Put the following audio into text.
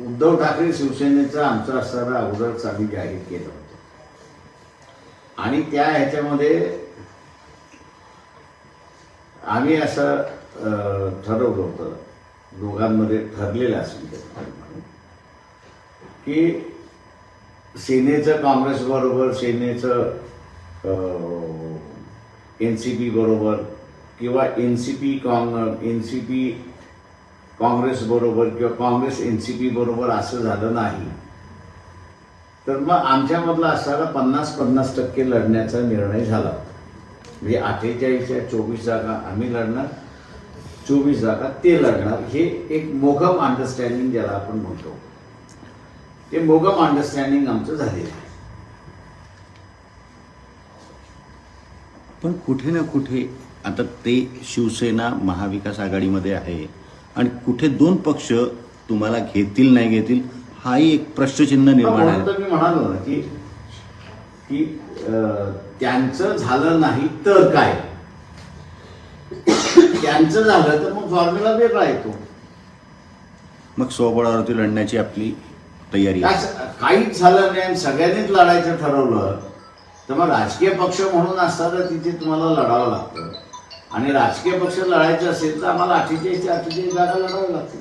उद्धव ठाकरे शिवसेनेचं आमचं असताना अगोदरच आम्ही जाहीर केलं होतं. आणि त्या ह्याच्यामध्ये आम्ही असं ठरवलं होतं दोघांमध्ये ठरलेलं असेल की सेनेचं काँग्रेस बरोबर सेनेचं एन सी पी बरोबर किंवा एन सी पी काँग एन सी पी काँग्रेस बरोबर किंवा काँग्रेस एन सी पी बरोबर असं झालं नाही तर मग आमच्यामधला असणारा पन्नास पन्नास टक्के लढण्याचा निर्णय झाला. म्हणजे म्हणजे अठ्ठेचाळीसच्या चोवीस जागा आम्ही लढणार चोवीस जागा ते लढणार हे एक मोघम अंडरस्टँडिंग ज्याला आपण म्हणतो. ते मोघम अंडरस्टँडिंग आमचं झालेलं आहे. पण कुठे ना कुठे आता ते शिवसेना महाविकास आघाडीमध्ये आहे आणि कुठे दोन पक्ष तुम्हाला घेतील नाही घेतील हाही एक प्रश्नचिन्ह निर्माण आहे. मी म्हणालो ना की की त्यांचं झालं नाही तर काय? त्यांचं झालं तर मग फॉर्म्युला वेगळा येतो. मग स्वबळावरती लढण्याची आपली तयारी काहीच झालं नाही आणि सगळ्यांनीच लढायचं ठरवलं. तर मग राजकीय पक्ष म्हणून असताना तिथे तुम्हाला लढावं लागतं. आणि राजकीय पक्ष लढायचं असेल तर आम्हाला अठ्ठेचाळीस ते अठ्ठेचाळीस जागा लढाव्या लागतील.